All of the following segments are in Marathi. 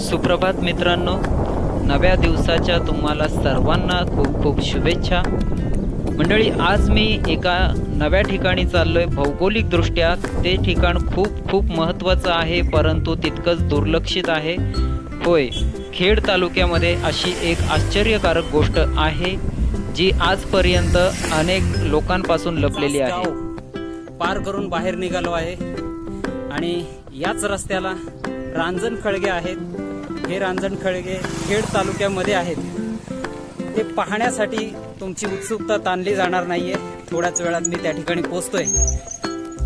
सुप्रभात मित्रांनो. नव्या दिवसाच्या तुम्हाला सर्वांना खूप खूप शुभेच्छा. मंडळी आज मी एका नव्या ठिकाणी चाललोय. भौगोलिकदृष्ट्या ते ठिकाण खूप खूप महत्त्वाचं आहे परंतु तितकंच दुर्लक्षित आहे. होय खेड तालुक्यामध्ये अशी एक आश्चर्यकारक गोष्ट आहे जी आजपर्यंत अनेक लोकांपासून लपलेली आहे. पार करून बाहेर निघालो आहे. आणि याच रस्त्याला रांजण खळगे आहेत. हे रांजण खळगे खेड तालुक्यामध्ये आहेत. ते पाहण्यासाठी तुमची उत्सुकता ताणली जाणार नाहीये. थोड्याच वेळात मी त्या ठिकाणी पोचतोय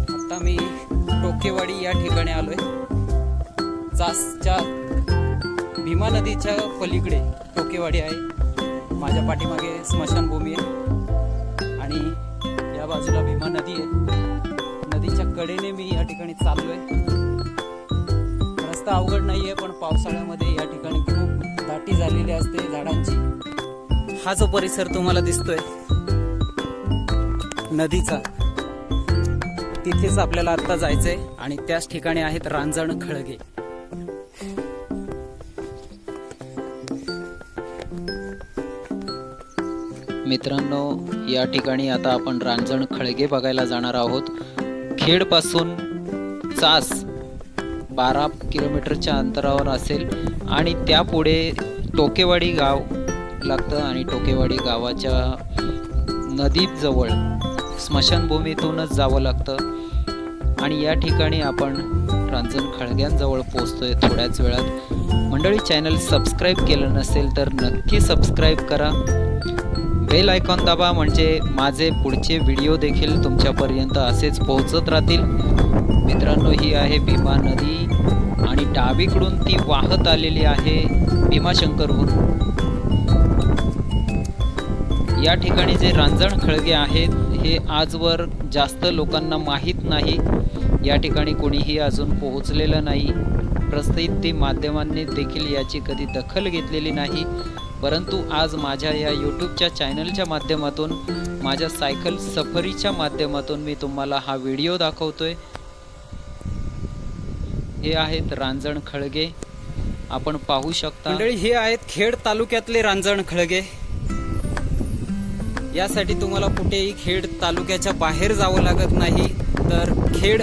आता मी टोकेवाडी या ठिकाणी आलोय. जासच्या भीमा नदीच्या पलीकडे टोकेवाडी आहे. माझ्या पाठीमागे स्मशानभूमी आहे. आणि या बाजूला भीमा नदी आहे. नदीच्या कडेने मी या ठिकाणी चाललोय. जास्त अवघड नाहीये पण पावसाळ्यामध्ये या ठिकाणी खूप दाटी झालेली असते झाडांची. हा जो परिसर तुम्हाला दिसतोय नदीचा तिथेच आपल्याला आता जायचंय आणि त्याच ठिकाणी आहेत रांजण खळगे. मित्रांनो या ठिकाणी आता आपण रांजण खळगे बघायला जाणार आहोत. खेडपासून चास बारा किलोमीटरच्या अंतरावर असेल. आणि त्यापुढे टोकेवाडी गाव लागतं आणि टोकेवाडी गावाच्या नदीजवळ स्मशानभूमीतूनच जावं लागतं. आणि या ठिकाणी आपण रांजण खळग्यांजवळ पोचतोय थोड्याच वेळात. मंडळी चॅनल सबस्क्राईब केलं नसेल तर नक्की सबस्क्राईब करा. बेल आयकॉन दाबा म्हणजे माझे पुढचे व्हिडिओ देखील तुमच्यापर्यंत असेच पोहोचत राहतील. मित्रांनो ही आहे भीमा नदी आणि डावीकडून ती वाहत आलेली आहे भीमाशंकरहून. या ठिकाणी जे रांजण खळगे आहेत हे आजवर जास्त लोकांना माहीत नाही. या ठिकाणी कोणीही अजून पोहोचलेलं नाही. प्रसिद्धी माध्यमांनी देखील याची कधी दखल घेतलेली नाही. परंतु आज माझ्या या यूट्यूबच्या चॅनलच्या माध्यमातून माझ्या सायकल सफरीच्या माध्यमातून मी तुम्हाला हा व्हिडिओ दाखवतोय. हे आहेत रांजण खळगे. आपण पाहू शकता मंडळी हे आहेत खेड तालुक्यातले रांजण खळगे. यासाठी तुम्हाला कुठेही खेड तालुक्याच्या बाहेर जावं लागत नाही. तर खेड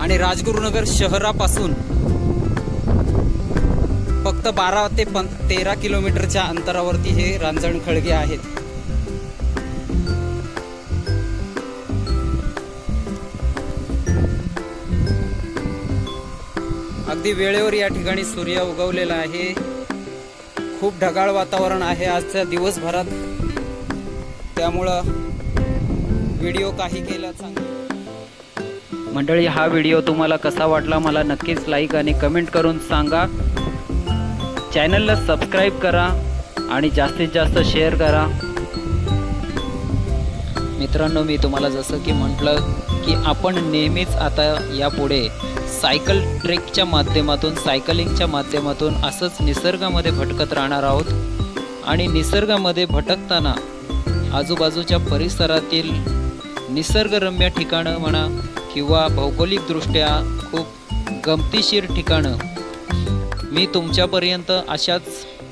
आणि राजगुरुनगर शहरापासून फक्त बारा ते पण तेरा किलोमीटरच्या अंतरावरती हे रांजण खळगे आहेत. अगदी वेळेवर या ठिकाणी सूर्य उगवलेला आहे. खूप ढगाळ वातावरण आहे आजच्या दिवसभरात. त्यामुळं व्हिडिओ काही केला चांगला. मंडळी हा व्हिडिओ तुम्हाला कसा वाटला? मला नक्कीच लाईक आणि कमेंट करून सांगा. चॅनलला सबस्क्राईब करा आणि जास्तीत जास्त शेअर करा. मित्रांनो मी तुम्हाला जसं की म्हटलं की आपण नेहमीच आता यापुढे सायकल ट्रेकच्या माध्यमातून सायकलिंगच्या माध्यमातून असंच निसर्गामध्ये भटकत राहणार आहोत. आणि निसर्गामध्ये भटकताना आजूबाजूच्या परिसरातील निसर्गरम्य ठिकाणं म्हणा किंवा भौगोलिकदृष्ट्या खूप गमतीशीर ठिकाणं मी तुमच्यापर्यंत अशाच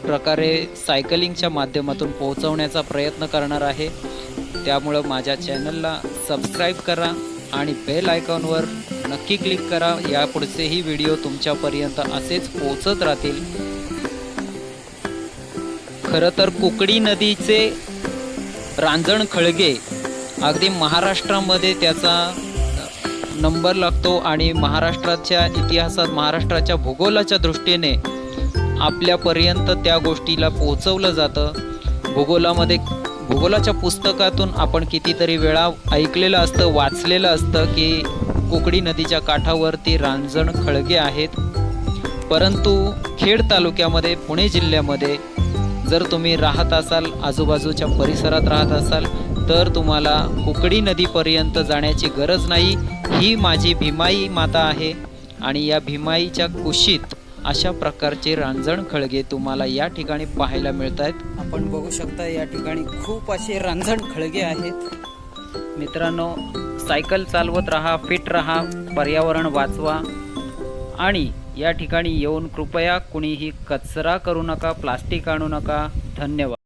प्रकारे सायकलिंगच्या माध्यमातून पोहोचवण्याचा प्रयत्न करणार आहे. त्यामुळं माझ्या चॅनलला सबस्क्राईब करा आणि बेल आयकॉनवर नक्की क्लिक करा. यापुढचेही व्हिडिओ तुमच्यापर्यंत असेच पोहोचत राहतील. खरं तर कुकडी नदीचे रांजण खळगे अगदी महाराष्ट्रामध्ये त्याचा नंबर लागतो आणि महाराष्ट्राच्या इतिहासात महाराष्ट्राच्या भूगोलाच्या दृष्टीने आपल्यापर्यंत त्या गोष्टीला पोहोचवलं जातं. भूगोलामध्ये भूगोलाच्या पुस्तकातून आपण कितीतरी वेळा ऐकलेलं असतं वाचलेलं असतं की कोकडी नदीच्या काठावरती रांजण खळगे आहेत. परंतु खेड तालुक्यामध्ये पुणे जिल्ह्यामध्ये जर तुम्ही राहत असाल आजूबाजूच्या परिसरात राहत असाल तर तुम्हाला कुकडी नदीपर्यंत जाण्याची गरज नाही. ही माझी भीमाई माता आहे आणि या भीमाईच्या कुशीत अशा प्रकारचे रांजण खळगे तुम्हाला या ठिकाणी पाहायला मिळत आहेत आपण बघू शकता या ठिकाणी खूप असे रांजण खळगे आहेत. मित्रांनो सायकल चालवत राहा फिट राहा पर्यावरण वाचवा. आणि या ठिकाणी येऊन कृपया कुणीही कचरा करू नका प्लास्टिक आणू नका. धन्यवाद.